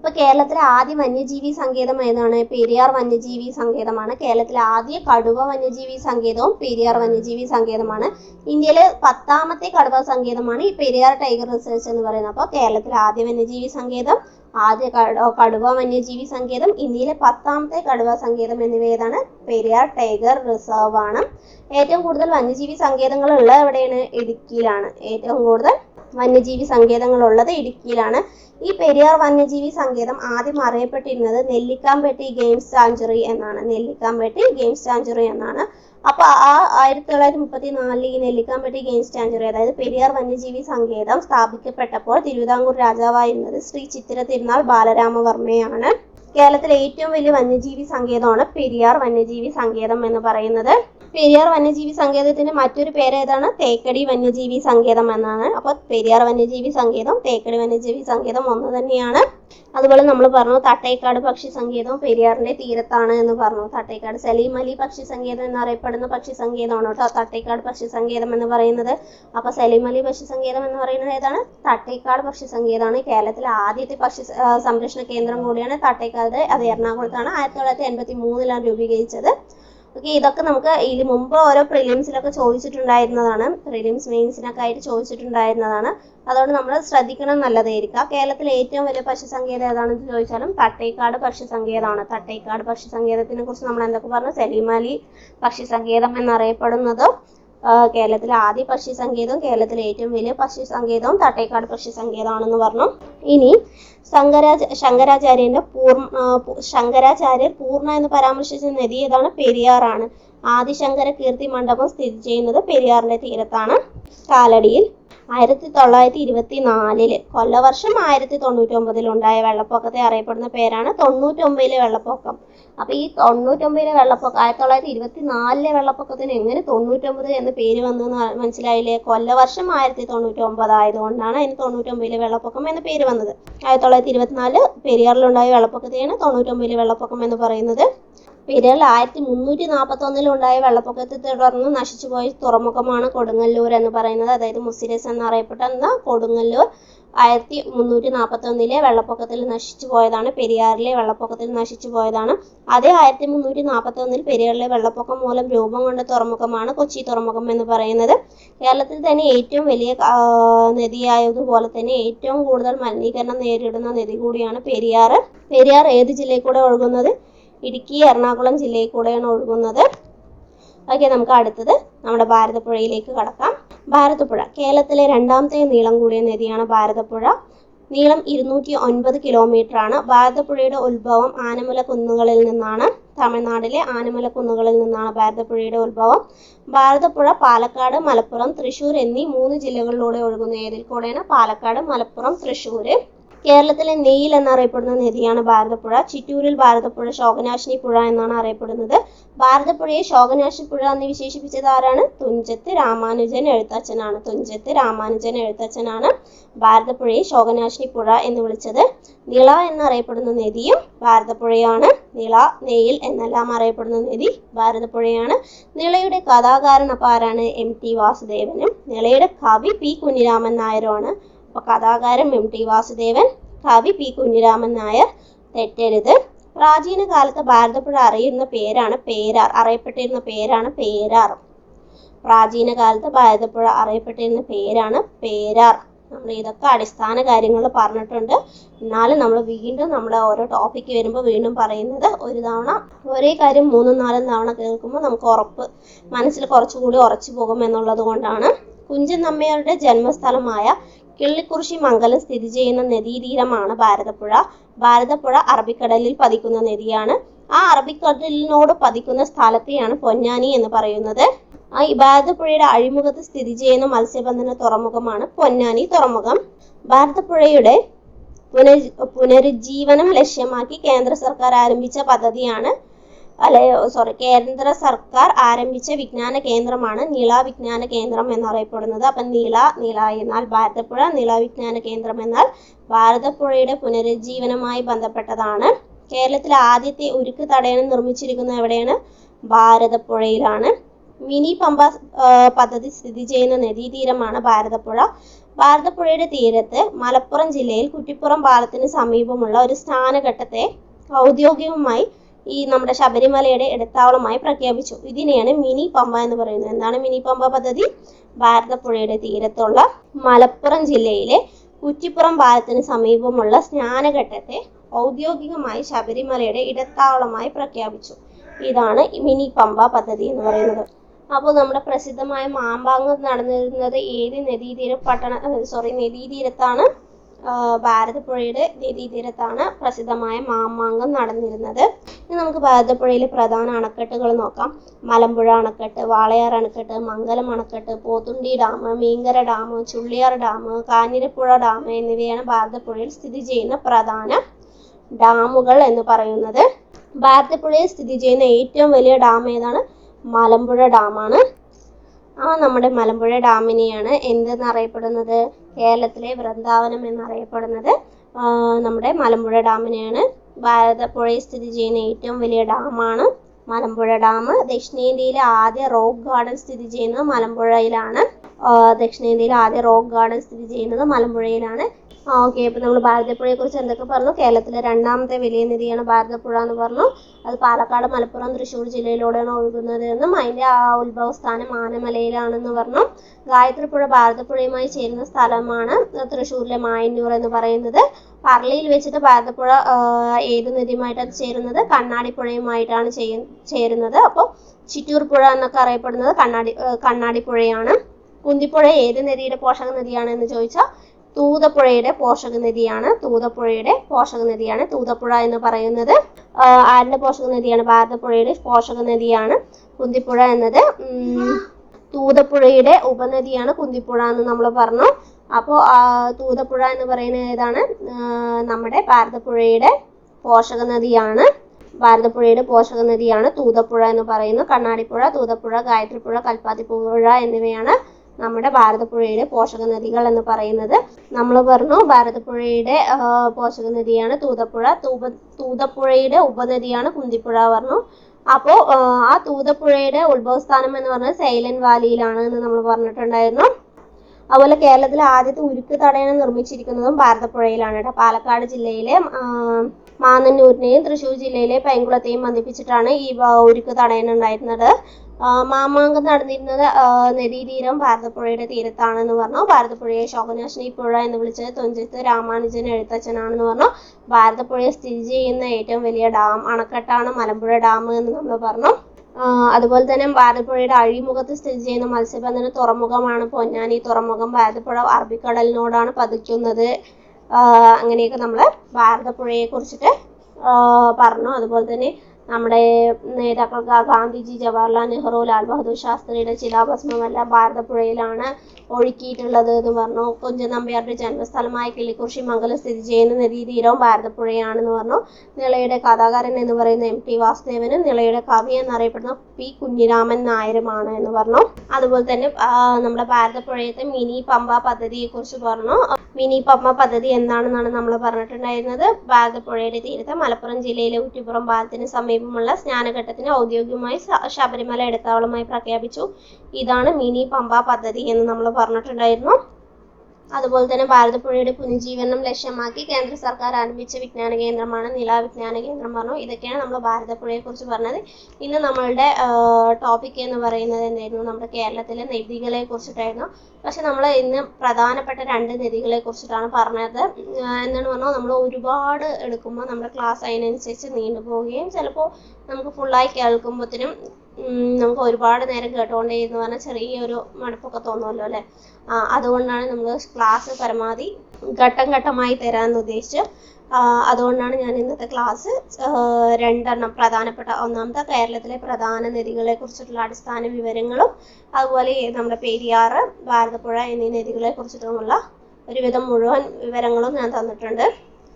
Speaker 1: ഇപ്പൊ കേരളത്തിലെ ആദ്യ വന്യജീവി സങ്കേതം ഏതാണ്? പെരിയാർ വന്യജീവി സങ്കേതമാണ്. കേരളത്തിലെ ആദ്യ കടുവ വന്യജീവി സങ്കേതവും പെരിയാർ വന്യജീവി സങ്കേതമാണ്. ഇന്ത്യയിലെ പത്താമത്തെ കടുവ സങ്കേതമാണ് ഈ പെരിയാർ ടൈഗർ റിസർച്ച് എന്ന് പറയുന്നത്. അപ്പോൾ കേരളത്തിലെ ആദ്യ വന്യജീവി സങ്കേതം ആദ്യ കട- കടുവ വന്യജീവി സങ്കേതം ഇന്ത്യയിലെ പത്താമത്തെ കടുവ സങ്കേതം എന്നിവ ഏതാണ്? പെരിയാർ ടൈഗർ റിസർവ് ആണ് ഏറ്റവും കൂടുതൽ വന്യജീവി സങ്കേതങ്ങൾ ഉള്ളത് എവിടെയാണ്? ഇടുക്കിയിലാണ്. ഏറ്റവും കൂടുതൽ വന്യജീവി സങ്കേതങ്ങൾ ഉള്ളത് ഇടുക്കിയിലാണ്. ഈ പെരിയാർ വന്യജീവി സങ്കേതം ആദ്യം അറിയപ്പെട്ടിരുന്നത് നെല്ലിക്കാമ്പെട്ടി ഗെയിം സാഞ്ചുറി എന്നാണ്. നെല്ലിക്കാമ്പെട്ടി ഗെയിം സാഞ്ചുറി എന്നാണ്. അപ്പൊ ആ ആയിരത്തി തൊള്ളായിരത്തി മുപ്പത്തി നാലിൽ ഈ നെല്ലിക്കാമ്പെട്ടി ഗെയിം സാഞ്ചുറി അതായത് പെരിയാർ വന്യജീവി സങ്കേതം സ്ഥാപിക്കപ്പെട്ടപ്പോൾ തിരുവിതാംകൂർ രാജാവായിരുന്നത് ശ്രീ ചിത്തിര തിരുനാൾ ബാലരാമവർമ്മയാണ്. കേരളത്തിലെ ഏറ്റവും വലിയ വന്യജീവി സങ്കേതമാണ് പെരിയാർ വന്യജീവി സങ്കേതം എന്ന് പറയുന്നത്. പെരിയാർ വന്യജീവി സങ്കേതത്തിന്റെ മറ്റൊരു പേര് ഏതാണ് തേക്കടി വന്യജീവി സങ്കേതം എന്നാണ്. അപ്പോൾ പെരിയാർ വന്യജീവി സങ്കേതം തേക്കടി വന്യജീവി സങ്കേതം ഒന്ന് തന്നെയാണ്. അതുപോലെ നമ്മൾ പറഞ്ഞു തട്ടേക്കാട് പക്ഷി സങ്കേതം പെരിയാറിന്റെ തീരത്താണ് എന്ന് പറഞ്ഞു. തട്ടേക്കാട് സലീം അലി പക്ഷി സങ്കേതം എന്നറിയപ്പെടുന്ന പക്ഷി സങ്കേതമാണ് കേട്ടോ. തട്ടേക്കാട് പക്ഷി സങ്കേതം എന്ന് പറയുന്നത്. അപ്പൊ സലീം അലി പക്ഷി സങ്കേതം എന്ന് പറയുന്നത് ഏതാണ്? തട്ടേക്കാട് പക്ഷി സങ്കേതമാണ്. കേരളത്തിലെ ആദ്യത്തെ പക്ഷി സംരക്ഷണ കേന്ദ്രം കൂടിയാണ് തട്ടേക്കാട്. അത് എറണാകുളത്താണ്. ആയിരത്തി തൊള്ളായിരത്തി എൺപത്തി മൂന്നിലാണ് രൂപീകരിച്ചത്. ഓക്കെ ഇതൊക്കെ നമുക്ക് ഇതിന് മുമ്പ് ഓരോ പ്രിലിംസിലൊക്കെ ചോദിച്ചിട്ടുണ്ടായിരുന്നതാണ്. പ്രിലിംസ് മെയിൻസിനൊക്കെ ആയിട്ട് ചോദിച്ചിട്ടുണ്ടായിരുന്നതാണ്. അതുകൊണ്ട് നമ്മൾ ശ്രദ്ധിക്കണം നല്ലതായിരിക്കാം. കേരളത്തിലെ ഏറ്റവും വലിയ പക്ഷിസങ്കേതം ഏതാണെന്ന് ചോദിച്ചാലും തട്ടേക്കാട് പക്ഷി സങ്കേതമാണ് തട്ടേക്കാട് പക്ഷി സങ്കേതത്തിനെ കുറിച്ച് നമ്മൾ എന്തൊക്കെ പറഞ്ഞു? സലീമാലി പക്ഷി സങ്കേതം എന്നറിയപ്പെടുന്നത്. കേരളത്തിലെ ആദ്യ പക്ഷി സങ്കേതവും കേരളത്തിലെ ഏറ്റവും വലിയ പക്ഷി സങ്കേതവും തട്ടേക്കാട് പക്ഷി സങ്കേതമാണെന്ന് പറഞ്ഞു. ഇനി ശങ്കരാച ശങ്കരാചാര്യന്റെ പൂർണ ശങ്കരാചാര്യർ പൂർണ എന്ന് പരാമർശിച്ച നദി ഏതാണ്? പെരിയാറാണ്. ആദിശങ്കര കീർത്തി മണ്ഡപം സ്ഥിതി ചെയ്യുന്നത് പെരിയാറിന്റെ തീരത്താണ്. കാലടിയിൽ ആയിരത്തി തൊള്ളായിരത്തി ഇരുപത്തി നാലിൽ കൊല്ലവർഷം ആയിരത്തി തൊണ്ണൂറ്റി ഉണ്ടായ വെള്ളപ്പൊക്കത്തെ അറിയപ്പെടുന്ന പേരാണ് തൊണ്ണൂറ്റൊമ്പതിലെ വെള്ളപ്പൊക്കം. അപ്പൊ ഈ തൊണ്ണൂറ്റൊമ്പതിലെ വെള്ളപ്പൊക്കം ആയിരത്തി തൊള്ളായിരത്തി ഇരുപത്തി നാലിലെ വെള്ളപ്പൊക്കത്തിന് എങ്ങനെ തൊണ്ണൂറ്റൊമ്പത് എന്ന് പേര് വന്നു എന്ന് മനസ്സിലായില്ലേ? കൊല്ലവർഷം ആയിരത്തി തൊണ്ണൂറ്റി ഒമ്പത് ആയതുകൊണ്ടാണ് അതിന് തൊണ്ണൂറ്റൊമ്പതിലെ വെള്ളപ്പൊക്കം എന്ന പേര് വന്നത്. ആയിരത്തി തൊള്ളായിരത്തി ഇരുപത്തിനാല് പെരിയാറിലുണ്ടായ വെള്ളപ്പൊക്കത്തെയാണ് തൊണ്ണൂറ്റൊമ്പതിലെ വെള്ളപ്പൊക്കം എന്ന് പറയുന്നത്. പെരിയാറിൽ ആയിരത്തി മുന്നൂറ്റി നാൽപ്പത്തി ഒന്നിൽ ഉണ്ടായ വെള്ളപ്പൊക്കത്തെ തുടർന്ന് നശിച്ചുപോയ തുറമുഖമാണ് കൊടുങ്ങല്ലൂർ എന്ന് പറയുന്നത്. അതായത് മുസിരസ് എന്നറിയപ്പെടുന്ന കൊടുങ്ങല്ലൂർ ആയിരത്തി മുന്നൂറ്റി നാൽപ്പത്തി ഒന്നിലെ വെള്ളപ്പൊക്കത്തിൽ നശിച്ചു പോയതാണ് പെരിയാറിലെ വെള്ളപ്പൊക്കത്തിൽ നശിച്ചു പോയതാണ് അതേ ആയിരത്തി മുന്നൂറ്റി നാൽപ്പത്തി ഒന്നിൽ പെരിയാറിലെ വെള്ളപ്പൊക്കം മൂലം രൂപം കൊണ്ട തുറമുഖമാണ് കൊച്ചി തുറമുഖം എന്ന് പറയുന്നത്. കേരളത്തിൽ തന്നെ ഏറ്റവും വലിയ നദിയായതുപോലെ തന്നെ ഏറ്റവും കൂടുതൽ മലിനീകരണം നേരിടുന്ന നദി കൂടിയാണ് പെരിയാർ പെരിയാർ ഏത് ജില്ലയിൽ കൂടെ ഒഴുകുന്നത്? ഇടുക്കി എറണാകുളം ജില്ലയിൽ കൂടെയാണ് ഒഴുകുന്നത്. ഓക്കെ നമുക്ക് അടുത്തത് നമ്മുടെ ഭാരതപ്പുഴയിലേക്ക് കടക്കാം. ഭാരതപ്പുഴ കേരളത്തിലെ രണ്ടാമത്തെ നീളം കൂടിയ നദിയാണ് ഭാരതപ്പുഴ. നീളം ഇരുന്നൂറ്റി ഒൻപത് ആണ് ഭാരതപ്പുഴയുടെ ഉത്ഭവം ആനമല കുന്നുകളിൽ നിന്നാണ്. തമിഴ്നാട്ടിലെ ആനമല കുന്നുകളിൽ നിന്നാണ് ഭാരതപ്പുഴയുടെ ഉത്ഭവം. ഭാരതപ്പുഴ പാലക്കാട് മലപ്പുറം തൃശ്ശൂർ എന്നീ മൂന്ന് ജില്ലകളിലൂടെ ഒഴുകുന്ന ഏതിൽ കൂടെയാണ്? പാലക്കാട് മലപ്പുറം തൃശ്ശൂര്. കേരളത്തിലെ നെയ്യിൽ എന്നറിയപ്പെടുന്ന നദിയാണ് ഭാരതപ്പുഴ. ചിറ്റൂരിൽ ഭാരതപ്പുഴ ശോകനാശിനി പുഴ എന്നാണ് അറിയപ്പെടുന്നത്. ഭാരതപ്പുഴയെ ശോകനാശിനി പുഴ എന്ന് വിശേഷിപ്പിച്ചത് ആരാണ്? തുഞ്ചത്ത് രാമാനുജൻ എഴുത്തച്ഛനാണ്. തുഞ്ചത്ത് രാമാനുജൻ എഴുത്തച്ഛനാണ് ഭാരതപ്പുഴയെ ശോകനാശിനി പുഴ എന്ന് വിളിച്ചത്. നിള എന്നറിയപ്പെടുന്ന നദിയും ഭാരതപ്പുഴയാണ്. നിള നെയ്യിൽ എന്നെല്ലാം അറിയപ്പെടുന്ന നദി ഭാരതപ്പുഴയാണ്. നിളയുടെ കഥാകാരൻ അപ്പം ആരാണ്? M T വാസുദേവനും. നിളയുടെ കവി പി കുഞ്ഞിരാമൻ നായരുമാണ്. അപ്പോൾ കഥാകാരൻ എം ടി വാസുദേവൻ കവി പി കുഞ്ഞിരാമൻ നായർ തെറ്റരുത് പ്രാചീന കാലത്ത് ഭാരതപ്പുഴ അറിയുന്ന പേരാണ് പേരാർ അറിയപ്പെട്ടിരുന്ന പേരാണ് പേരാർ. പ്രാചീന കാലത്ത് ഭാരതപ്പുഴ അറിയപ്പെട്ടിരുന്ന പേരാണ് പേരാർ. നമ്മൾ ഇതൊക്കെ അടിസ്ഥാന കാര്യങ്ങൾ പറഞ്ഞിട്ടുണ്ട്. എന്നാലും നമ്മൾ വീണ്ടും നമ്മൾ ഓരോ ടോപ്പിക്ക് വരുമ്പോൾ വീണ്ടും പറയുന്നത് ഒരു തവണ ഒരേ കാര്യം മൂന്നും നാലും തവണ കേൾക്കുമ്പോൾ നമുക്ക് ഉറപ്പ് മനസ്സിൽ കുറച്ചുകൂടി ഉറച്ചു പോകും എന്നുള്ളത് കൊണ്ടാണ്. കുഞ്ചൻ നമ്പ്യാരുടെ ജന്മസ്ഥലമായ കിള്ളിക്കുറിശി മംഗലം സ്ഥിതി ചെയ്യുന്ന നദീതീരമാണ് ഭാരതപ്പുഴ. ഭാരതപ്പുഴ അറബിക്കടലിൽ പതിക്കുന്ന നദിയാണ്. ആ അറബിക്കടലിനോട് പതിക്കുന്ന സ്ഥലത്തെയാണ് പൊന്നാനി എന്ന് പറയുന്നത്. ആ ഭാരതപ്പുഴയുടെ അഴിമുഖത്ത് സ്ഥിതി ചെയ്യുന്ന മത്സ്യബന്ധന തുറമുഖമാണ് പൊന്നാനി തുറമുഖം. ഭാരതപ്പുഴയുടെ പുനരു പുനരുജ്ജീവനം ലക്ഷ്യമാക്കി കേന്ദ്ര സർക്കാർ ആരംഭിച്ച പദ്ധതിയാണ് അല്ലെ സോറി കേന്ദ്ര സർക്കാർ ആരംഭിച്ച വിജ്ഞാന കേന്ദ്രമാണ് നീള വിജ്ഞാന കേന്ദ്രം എന്നറിയപ്പെടുന്നത് അപ്പം നീള നീള എന്നാൽ ഭാരതപ്പുഴ നീള വിജ്ഞാന കേന്ദ്രം എന്നാൽ ഭാരതപ്പുഴയുടെ പുനരുജ്ജീവനവുമായി ബന്ധപ്പെട്ടതാണ്. കേരളത്തിലെ ആദ്യത്തെ ഉരുക്ക് തടയണം നിർമ്മിച്ചിരിക്കുന്നത് എവിടെയാണ്? ഭാരതപ്പുഴയിലാണ്. മിനി പമ്പ പദ്ധതി സ്ഥിതി ചെയ്യുന്ന നദീതീരമാണ് ഭാരതപ്പുഴ. ഭാരതപ്പുഴയുടെ തീരത്ത് മലപ്പുറം ജില്ലയിൽ കുറ്റിപ്പുറം പാലത്തിന് സമീപമുള്ള ഒരു സ്ഥാനഘട്ടത്തെ ഔദ്യോഗികമായി ഈ നമ്മുടെ ശബരിമലയുടെ ഇടത്താവളമായി പ്രഖ്യാപിച്ചു. ഇതിനെയാണ് മിനി പമ്പ എന്ന് പറയുന്നത്. എന്താണ് മിനി പമ്പ പദ്ധതി? ഭാരതപ്പുഴയുടെ തീരത്തുള്ള മലപ്പുറം ജില്ലയിലെ കുറ്റിപ്പുറം പാലത്തിന് സമീപമുള്ള സ്നാനഘട്ടത്തെ ഔദ്യോഗികമായി ശബരിമലയുടെ ഇടത്താവളമായി പ്രഖ്യാപിച്ചു. ഇതാണ് മിനി പമ്പ പദ്ധതി എന്ന് പറയുന്നത്. അപ്പോൾ നമ്മുടെ പ്രസിദ്ധമായ മാമ്പാങ്ങ് നടന്നിരുന്നത് ഏത് നദീതീര പട്ടണ സോറി നദീതീരത്താണ്? ഭാരതപ്പുഴയുടെ നദീതീരത്താണ് പ്രസിദ്ധമായ മാമാങ്കം നടന്നിരുന്നത്. ഇനി നമുക്ക് ഭാരതപ്പുഴയിലെ പ്രധാന അണക്കെട്ടുകൾ നോക്കാം. മലമ്പുഴ അണക്കെട്ട് വാളയാർ അണക്കെട്ട് മംഗലം അണക്കെട്ട് Pothundi dam Meenkara dam Chulliyar dam Kanjirappuzha dam എന്നിവയാണ് ഭാരതപ്പുഴയിൽ സ്ഥിതി ചെയ്യുന്ന പ്രധാന ഡാമുകൾ എന്ന് പറയുന്നത്. ഭാരതപ്പുഴയിൽ സ്ഥിതി ചെയ്യുന്ന ഏറ്റവും വലിയ ഡാം ഏതാണ്? മലമ്പുഴ ഡാമാണ്. ആ നമ്മുടെ മലമ്പുഴ ഡാമിനെയാണ് എന്തെന്നറിയപ്പെടുന്നത്? കേരളത്തിലെ വൃന്ദാവനം എന്നറിയപ്പെടുന്നത്. നമ്മുടെ മലമ്പുഴ ഡാമിനെയാണ്. ഭാരതപ്പുഴയിൽ സ്ഥിതി ചെയ്യുന്ന ഏറ്റവും വലിയ ഡാമാണ് മലമ്പുഴ ഡാം. ദക്ഷിണേന്ത്യയിലെ ആദ്യ റോക്ക് ഗാർഡൻ സ്ഥിതി ചെയ്യുന്നത് മലമ്പുഴയിലാണ്. ആ, ദക്ഷിണേന്ത്യയിലെ ആദ്യ റോക്ക് ഗാർഡൻ സ്ഥിതി ചെയ്യുന്നത് മലമ്പുഴയിലാണ്. ആ ഓക്കെ അപ്പോൾ നമ്മൾ ഭാരതപ്പുഴയെ കുറിച്ച് എന്തൊക്കെ പറഞ്ഞു? കേരളത്തിലെ രണ്ടാമത്തെ വലിയ നദിയാണ് ഭാരതപ്പുഴ എന്ന് പറഞ്ഞു. അത് പാലക്കാട് മലപ്പുറം തൃശ്ശൂർ ജില്ലയിലൂടെയാണ് ഒഴുകുന്നത് എന്നും അതിന്റെ ആ ഉത്ഭവസ്ഥാനം ആനമലയിലാണെന്ന് പറഞ്ഞു. ഗായത്രിപ്പുഴ ഭാരതപ്പുഴയുമായി ചേരുന്ന സ്ഥലമാണ് തൃശ്ശൂരിലെ മായന്നൂർ എന്ന് പറയുന്നത്. പറളിയിൽ വെച്ചിട്ട് ഭാരതപ്പുഴ ഏത് നദിയുമായിട്ടാണ് ചേരുന്നത്? കണ്ണാടിപ്പുഴയുമായിട്ടാണ് ചേരുന്നത്. അപ്പോൾ ചിറ്റൂർ പുഴ എന്നൊക്കെ അറിയപ്പെടുന്നത് കണ്ണാടി കണ്ണാടിപ്പുഴയാണ്. കുന്തിപ്പുഴ ഏത് നദിയുടെ പോഷക നദിയാണ് എന്ന് ചോദിച്ചാൽ തൂതപ്പുഴയുടെ പോഷക നദിയാണ്. തൂതപ്പുഴയുടെ പോഷക നദിയാണ്. തൂതപ്പുഴ എന്ന് പറയുന്നത് ആരുടെ പോഷക നദിയാണ്? ഭാരതപ്പുഴയുടെ പോഷക നദിയാണ് കുന്തിപ്പുഴ എന്നത്. തൂതപ്പുഴയുടെ ഉപനദിയാണ് കുന്തിപ്പുഴ എന്ന് നമ്മൾ പറഞ്ഞു. അപ്പോൾ തൂതപ്പുഴ എന്ന് പറയുന്നത് ഏതാണ്? നമ്മുടെ ഭാരതപ്പുഴയുടെ പോഷക നദിയാണ്. ഭാരതപ്പുഴയുടെ പോഷക നദിയാണ് തൂതപ്പുഴ എന്ന് പറയുന്നത്. കണ്ണാടിപ്പുഴ തൂതപ്പുഴ ഗായത്രിപ്പുഴ കൽപ്പാത്തിപ്പുഴ എന്നിവയാണ് നമ്മുടെ ഭാരതപ്പുഴയുടെ പോഷക നദികൾ എന്ന് പറയുന്നത്. നമ്മൾ പറഞ്ഞു ഭാരതപ്പുഴയുടെ പോഷക നദിയാണ് തൂതപ്പുഴ. തൂപ തൂതപ്പുഴയുടെ ഉപനദിയാണ് കുന്തിപ്പുഴ പറഞ്ഞു. അപ്പോൾ ആ തൂതപ്പുഴയുടെ ഉത്ഭവസ്ഥാനം എന്ന് പറഞ്ഞാൽ സൈലൻ വാലിയിലാണ് എന്ന് നമ്മൾ പറഞ്ഞിട്ടുണ്ടായിരുന്നു. അതുപോലെ കേരളത്തിലെ ആദ്യത്തെ ഉരുക്ക് തടയണം നിർമ്മിച്ചിരിക്കുന്നതും ഭാരതപ്പുഴയിലാണ് കേട്ടോ. പാലക്കാട് ജില്ലയിലെ മാന്നന്നൂരിനെയും തൃശ്ശൂർ ജില്ലയിലെ പൈങ്കുളത്തെയും ബന്ധിപ്പിച്ചിട്ടാണ് ഈ ഉരുക്ക് തടയണം ഉണ്ടായിരുന്നത്. മാമാങ്കം നടന്നിരുന്നത് നദീതീരം ഭാരതപ്പുഴയുടെ തീരത്താണെന്ന് പറഞ്ഞു. ഭാരതപ്പുഴയെ ശോകനാശിനി പുഴ എന്ന് വിളിച്ചത് തുഞ്ചത്ത് രാമാനുജൻ എഴുത്തച്ഛനാണെന്ന് പറഞ്ഞു. ഭാരതപ്പുഴയെ സ്ഥിതി ചെയ്യുന്ന ഏറ്റവും വലിയ ഡാം അണക്കെട്ടാണ് മലമ്പുഴ ഡാം എന്ന് നമ്മൾ പറഞ്ഞു. അതുപോലെ തന്നെ ഭാരതപ്പുഴയുടെ അഴിമുഖത്ത് സ്ഥിതി ചെയ്യുന്ന മത്സ്യബന്ധന തുറമുഖമാണ് പൊന്നാനി. തുറമുഖം ഭാരതപ്പുഴ അറബിക്കടലിനോടാണ് പതിക്കുന്നത്. അങ്ങനെയൊക്കെ നമ്മൾ ഭാരതപ്പുഴയെ കുറിച്ചിട്ട് പറഞ്ഞു. അതുപോലെ തന്നെ നമ്മുടെ നേതാക്കൾക്ക് ഗാന്ധിജി ജവഹർലാൽ നെഹ്റു ലാൽ ബഹദൂർ ശാസ്ത്രിയുടെ ശിലാഭസ്മമെല്ലാം ഭാരതപ്പുഴയിലാണ് ഒഴുക്കിയിട്ടുള്ളത് എന്ന് പറഞ്ഞു. കുഞ്ചൻ നമ്പ്യാരുടെ ജന്മസ്ഥലമായ കിളിക്കുറിശി മംഗലം സ്ഥിതി ചെയ്യുന്ന നദീതീരവും ഭാരതപ്പുഴയാണെന്ന് പറഞ്ഞു. നിളയുടെ കഥാകാരൻ എന്ന് പറയുന്ന എം ടി വാസുദേവനും നിളയുടെ കവി എന്നറിയപ്പെടുന്ന പി കുഞ്ഞിരാമൻ നായരുമാണ് എന്ന് പറഞ്ഞു. അതുപോലെ തന്നെ നമ്മുടെ ഭാരതപ്പുഴയത്തെ മിനി പമ്പ പദ്ധതിയെ കുറിച്ച് പറഞ്ഞു. മിനി പമ്പ പദ്ധതി എന്താണെന്നാണ് നമ്മൾ പറഞ്ഞിട്ടുണ്ടായിരുന്നത്? ഭാരതപ്പുഴയുടെ തീരത്ത് മലപ്പുറം ജില്ലയിലെ ഊറ്റിപ്പുറം പാലത്തിന് സമീപമുള്ള സ്നാനഘട്ടത്തിന് ഔദ്യോഗികമായി ശബരിമല എടുത്താവളമായി പ്രഖ്യാപിച്ചു. ഇതാണ് മിനി പമ്പ പദ്ധതി എന്ന് നമ്മൾ പറഞ്ഞിട്ടുണ്ടായിരുന്നു. അതുപോലെ തന്നെ ഭാരതപ്പുഴയുടെ പുനരുജ്ജീവനം ലക്ഷ്യമാക്കി കേന്ദ്ര സർക്കാർ ആരംഭിച്ച വിജ്ഞാന കേന്ദ്രമാണ് നില വിജ്ഞാന കേന്ദ്രം പറഞ്ഞു. ഇതൊക്കെയാണ് നമ്മൾ ഭാരതപ്പുഴയെ കുറിച്ച് പറഞ്ഞത്. ഇന്ന് നമ്മളുടെ ടോപ്പിക് എന്ന് പറയുന്നത് എന്തായിരുന്നു? നമ്മുടെ കേരളത്തിലെ നദികളെ കുറിച്ചിട്ടായിരുന്നു പക്ഷെ നമ്മൾ ഇന്ന് പ്രധാനപ്പെട്ട രണ്ട് നദികളെ കുറിച്ചിട്ടാണ് പറഞ്ഞത് എന്താണ് പറഞ്ഞാൽ നമ്മൾ ഒരുപാട് എടുക്കുമ്പോൾ നമ്മുടെ ക്ലാസ് അതിനനുസരിച്ച് നീണ്ടു പോവുകയും ചിലപ്പോൾ നമുക്ക് ഫുള്ളായി കേൾക്കുമ്പോഴത്തേനും നമുക്ക് ഒരുപാട് നേരം കേട്ടുകൊണ്ടേ എന്ന് പറഞ്ഞാൽ ചെറിയൊരു മടുപ്പൊക്കെ തോന്നുമല്ലോ അല്ലേ? അതുകൊണ്ടാണ് നമ്മൾ ക്ലാസ് പരമാവധി ഘട്ടം ഘട്ടമായി തരാമെന്ന് ഉദ്ദേശിച്ച് അതുകൊണ്ടാണ് ഞാൻ ഇന്നത്തെ ക്ലാസ് രണ്ടെണ്ണം പ്രധാനപ്പെട്ട ഒന്നാമത്തെ കേരളത്തിലെ പ്രധാന നദികളെ കുറിച്ചിട്ടുള്ള അടിസ്ഥാന വിവരങ്ങളും അതുപോലെ നമ്മുടെ പെരിയാർ ഭാരതപ്പുഴ എന്നീ നദികളെ കുറിച്ചിട്ടുമുള്ള ഒരുവിധം മുഴുവൻ വിവരങ്ങളും ഞാൻ തന്നിട്ടുണ്ട്.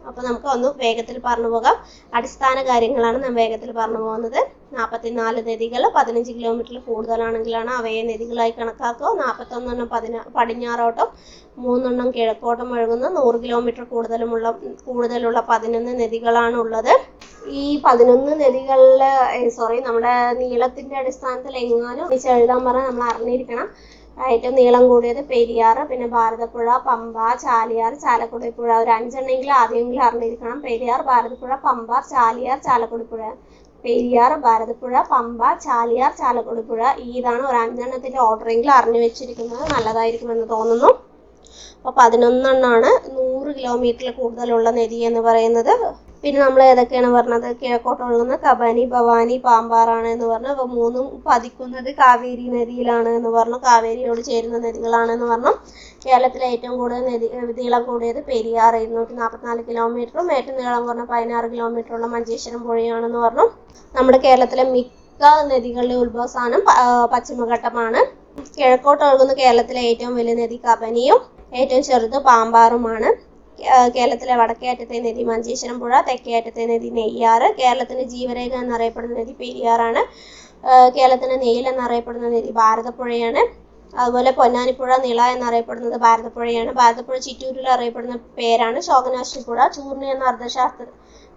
Speaker 1: അപ്പോൾ നമുക്ക് ഒന്ന് വേഗത്തിൽ പറഞ്ഞു പോകാം. അടിസ്ഥാന കാര്യങ്ങളാണ് നാം വേഗത്തിൽ പറഞ്ഞു പോകുന്നത്. നാൽപ്പത്തിനാല് നദികൾ പതിനഞ്ച് കിലോമീറ്ററിൽ കൂടുതലാണെങ്കിലാണ് അവയെ നദികളായി കണക്കാക്കുക. നാൽപ്പത്തൊന്നെണ്ണം പതിന പടിഞ്ഞാറോട്ടും മൂന്നെണ്ണം കിഴക്കോട്ടും ഒഴുകുന്ന നൂറ് കിലോമീറ്റർ കൂടുതലുമുള്ള കൂടുതലുള്ള പതിനൊന്ന് നദികളാണ് ഉള്ളത്. ഈ പതിനൊന്ന് നദികളിൽ സോറി നമ്മുടെ നീളത്തിന്റെ അടിസ്ഥാനത്തിൽ എങ്ങാനും എഴുതാൻ പറഞ്ഞാൽ നമ്മൾ അറിഞ്ഞിരിക്കണം. ഏറ്റവും നീളം കൂടിയത് പെരിയാർ പിന്നെ ഭാരതപ്പുഴ പമ്പ ചാലിയാർ ചാലക്കുടി പുഴ ഒരു അഞ്ചെണ്ണെങ്കിലും ആദ്യമെങ്കിലും അറിഞ്ഞിരിക്കണം. പെരിയാർ ഭാരതപ്പുഴ പമ്പ ചാലിയാർ ചാലക്കുടി പുഴ പെരിയാർ ഭാരതപ്പുഴ പമ്പ ചാലിയാർ ചാലക്കുടി പുഴ ഇതാണ് ഒരു അഞ്ചെണ്ണത്തിന്റെ ഓർഡറെങ്കിലും അറിഞ്ഞു വെച്ചിരിക്കുന്നത്. നല്ലതായിരിക്കുമെന്ന് തോന്നുന്നു. അപ്പോൾ പതിനൊന്നെണ്ണാണ് നൂറ് കിലോമീറ്ററിൽ കൂടുതലുള്ള നദി എന്ന് പറയുന്നത്. പിന്നെ നമ്മൾ ഏതൊക്കെയാണ് പറഞ്ഞത്? കിഴക്കോട്ട് ഒഴുകുന്ന കബനി ഭവാനി പാമ്പാറാണ് എന്ന് പറഞ്ഞു. അപ്പോൾ മൂന്നും പതിക്കുന്നത് കാവേരി നദിയിലാണ് എന്ന് പറഞ്ഞു. കാവേരിയോട് ചേരുന്ന നദികളാണ് എന്ന് പറഞ്ഞു. കേരളത്തിലെ ഏറ്റവും കൂടുതൽ നദി നീളം കൂടിയത് പെരിയാർ ഇരുന്നൂറ്റി നാൽപ്പത്തിനാല് കിലോമീറ്ററും ഏറ്റവും നീളം കുറഞ്ഞ പതിനാറ് കിലോമീറ്ററുള്ള മഞ്ചേശ്വരം പുഴയാണെന്ന് പറഞ്ഞു. നമ്മുടെ കേരളത്തിലെ മിക്ക നദികളുടെ ഉത്ഭവസ്ഥാനം പശ്ചിമഘട്ടമാണ്. കിഴക്കോട്ട് ഒഴുകുന്ന കേരളത്തിലെ ഏറ്റവും വലിയ നദി കബനിയും ഏറ്റവും ചെറുത് പാമ്പാറുമാണ്. കേരളത്തിലെ വടക്കേ അറ്റത്തെ നദി മഞ്ചേശ്വരം പുഴ തെക്കേ അറ്റത്തെ നദി നെയ്യാറ് കേരളത്തിന്റെ ജീവരേഖ എന്നറിയപ്പെടുന്ന നദി പെരിയാറാണ്. കേരളത്തിന്റെ നെയ്യിൽ എന്നറിയപ്പെടുന്ന നദി ഭാരതപ്പുഴയാണ്. അതുപോലെ പൊന്നാനിപ്പുഴ നിള എന്നറിയപ്പെടുന്നത് ഭാരതപ്പുഴയാണ്. ഭാരതപ്പുഴ ചിറ്റൂരിൽ അറിയപ്പെടുന്ന പേരാണ് ശോകനാശിനി പുഴ ചൂർണി എന്ന അർദ്ധശാസ്ത്ര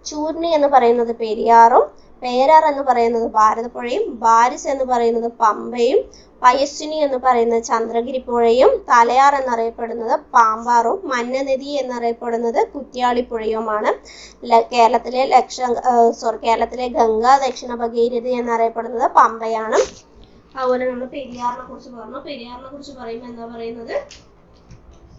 Speaker 1: ചൂർണി എന്ന് പറയുന്നത് പെരിയാറും പേരാർ എന്ന് പറയുന്നത് ഭാരതപ്പുഴയും ബാരിസ് എന്ന് പറയുന്നത് പമ്പയും പയസ്വിനി എന്ന് പറയുന്നത് ചന്ദ്രഗിരി പുഴയും തലയാർ എന്നറിയപ്പെടുന്നത് പാമ്പാറും മന്നനദി എന്നറിയപ്പെടുന്നത് കുറ്റ്യാളിപ്പുഴയുമാണ്. കേരളത്തിലെ ലക്ഷ സോറി കേരളത്തിലെ ഗംഗ ദക്ഷിണ ഭഗീരഥി എന്നറിയപ്പെടുന്നത് പമ്പയാണ്. അതുപോലെ നമ്മൾ പെരിയാറിനെ കുറിച്ച് പറഞ്ഞു. പെരിയാറിനെ കുറിച്ച് പറയുമ്പോൾ എന്താ പറയുന്നത്?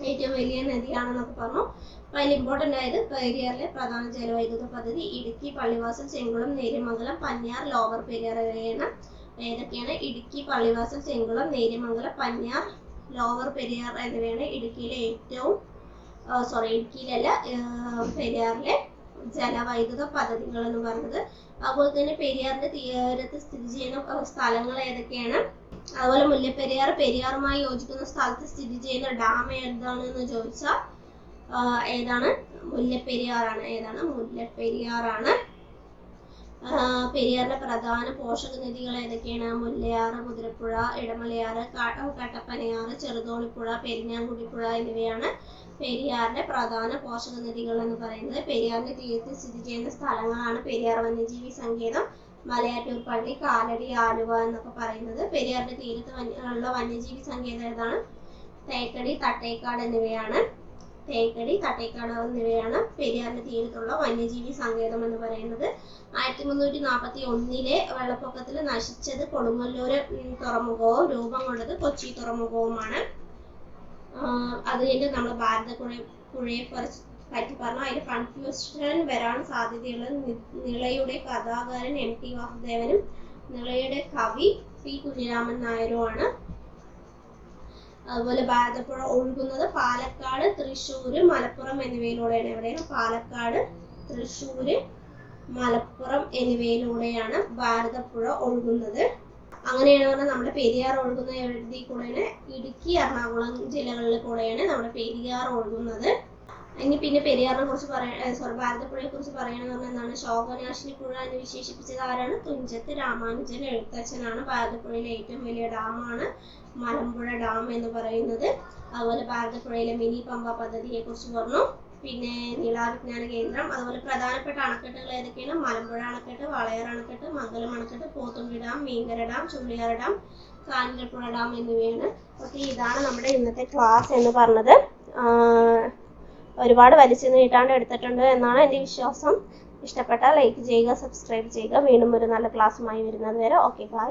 Speaker 1: ഏറ്റവും വലിയ നദിയാണെന്നൊക്കെ പറഞ്ഞു. അപ്പൊ അതിൽ ഇമ്പോർട്ടന്റ് ആയത് പെരിയാറിലെ പ്രധാന ജലവൈദ്യുത പദ്ധതി ഇടുക്കി പള്ളിവാസൽ ചെങ്കുളം നേര്യമംഗലം പന്യാർ ലോവർ പെരിയാർ ഇവയാണ് ഏതൊക്കെയാണ്? ഇടുക്കി പള്ളിവാസൽ ചെങ്കുളം നേര്യമംഗലം പന്യാർ ലോവർ പെരിയാർ എന്നിവയാണ് ഇടുക്കിയിലെ ഏറ്റവും സോറി ഇടുക്കിയിലല്ല പെരിയാറിലെ ജലവൈദ്യുത പദ്ധതികൾ എന്ന് പറഞ്ഞത്. അതുപോലെ തന്നെ പെരിയാറിന്റെ തീരത്ത് സ്ഥിതി ചെയ്യുന്ന സ്ഥലങ്ങൾ ഏതൊക്കെയാണ്? അതുപോലെ മുല്ലപ്പെരിയാർ പെരിയാറുമായി യോജിക്കുന്ന സ്ഥലത്ത് സ്ഥിതി ചെയ്യുന്ന ഡാം ഏതാണ് എന്ന് ചോദിച്ചാൽ ഏതാണ്? മുല്ലപ്പെരിയാറാണ്. ഏതാണ്? മുല്ലപ്പെരിയാറാണ്. പെരിയാറിലെ പ്രധാന പോഷക നദികൾ ഏതൊക്കെയാണ്? മുല്ലയാറ് മുതിരപ്പുഴ ഇടമലയാറ് കട്ടപ്പനയാറ് ചെറുതോണിപ്പുഴ പെരിഞ്ഞാങ്കുടിപ്പുഴ എന്നിവയാണ് പെരിയാറിന്റെ പ്രധാന പോഷക നദികൾ എന്ന് പറയുന്നത്. പെരിയാറിന്റെ തീരത്ത് സ്ഥിതി ചെയ്യുന്ന സ്ഥലങ്ങളാണ് പെരിയാർ വന്യജീവി സങ്കേതം മലയാറ്റൂർ പള്ളി കാലടി ആലുവ എന്നൊക്കെ പറയുന്നത്. പെരിയാറിന്റെ തീരത്ത് ഉള്ള വന്യജീവി സങ്കേതം ഏതാണ്? തേക്കടി തട്ടേക്കാട് എന്നിവയാണ്. തേക്കടി തട്ടേക്കാട് എന്നിവയാണ് പെരിയാറിന്റെ തീരത്തുള്ള വന്യജീവി സങ്കേതം എന്ന് പറയുന്നത്. ആയിരത്തി മുന്നൂറ്റി നാൽപ്പത്തി ഒന്നിലെ വെള്ളപ്പൊക്കത്തിൽ നശിച്ചത് കൊടുങ്ങല്ലൂര് തുറമുഖവും രൂപം കൊണ്ടത് കൊച്ചി തുറമുഖവുമാണ്. അത് കഴിഞ്ഞ് നമ്മൾ ഭാരതപ്പുഴ പുഴയെ പറ്റി പറഞ്ഞു. അതിൽ കൺഫ്യൂഷൻ വരാൻ സാധ്യതയുള്ള നിളയുടെ കഥാകാരൻ എം ടി വാസുദേവനും നിളയുടെ കവി പി കുഞ്ഞിരാമൻ നായരുമാണ്. അതുപോലെ ഭാരതപ്പുഴ ഒഴുകുന്നത് പാലക്കാട് തൃശ്ശൂര് മലപ്പുറം എന്നിവയിലൂടെയാണ്. എവിടെയാണ്? പാലക്കാട് തൃശ്ശൂര് മലപ്പുറം എന്നിവയിലൂടെയാണ് ഭാരതപ്പുഴ ഒഴുകുന്നത്. അങ്ങനെയാണ് പറഞ്ഞാൽ നമ്മുടെ പെരിയാർ ഒഴുകുന്ന എവിടെ കൂടെയാണ്. ഇടുക്കി എറണാകുളം ജില്ലകളിൽ കൂടെയാണ് നമ്മുടെ പെരിയാർ ഒഴുകുന്നത്. ഇനി പിന്നെ പെരിയാറിനെ കുറിച്ച് പറയാ സോറി ഭാരതപ്പുഴയെ കുറിച്ച് പറയണമെന്ന് പറഞ്ഞാൽ എന്താണ്? ശോകനാശിനി പുഴ എന്ന് വിശേഷിപ്പിച്ചത് ആരാണ്? തുഞ്ചത്ത് രാമാനുജൻ എഴുത്തച്ഛനാണ്. ഭാരതപ്പുഴയിലെ ഏറ്റവും വലിയ ഡാമാണ് മലമ്പുഴ ഡാം എന്ന് പറയുന്നത്. അതുപോലെ ഭാരതപ്പുഴയിലെ മിനി പമ്പ പദ്ധതിയെ കുറിച്ച് പറഞ്ഞു. പിന്നെ നീളാവിജ്ഞാന കേന്ദ്രം അതുപോലെ പ്രധാനപ്പെട്ട അണക്കെട്ടുകൾ ഏതൊക്കെയാണ്? മലമ്പുഴ അണക്കെട്ട് വളയർ അണക്കെട്ട് മംഗലം അണക്കെട്ട് Pothundi dam Meenkara dam Chulliyar dam Kanjirappuzha dam എന്നിവയാണ്. ഓക്കെ ഇതാണ് നമ്മുടെ ഇന്നത്തെ ക്ലാസ് എന്ന് പറഞ്ഞത്. ഒരുപാട് വലിച്ചു നീട്ടാണ്ട് എടുത്തിട്ടുണ്ട് എന്നാണ് എന്റെ വിശ്വാസം. ഇഷ്ടപ്പെട്ടാൽ ലൈക്ക് ചെയ്യുക സബ്സ്ക്രൈബ് ചെയ്യുക. വീണ്ടും ഒരു നല്ല ക്ലാസ്സുമായി വരുന്നത് വരെ. Okay bye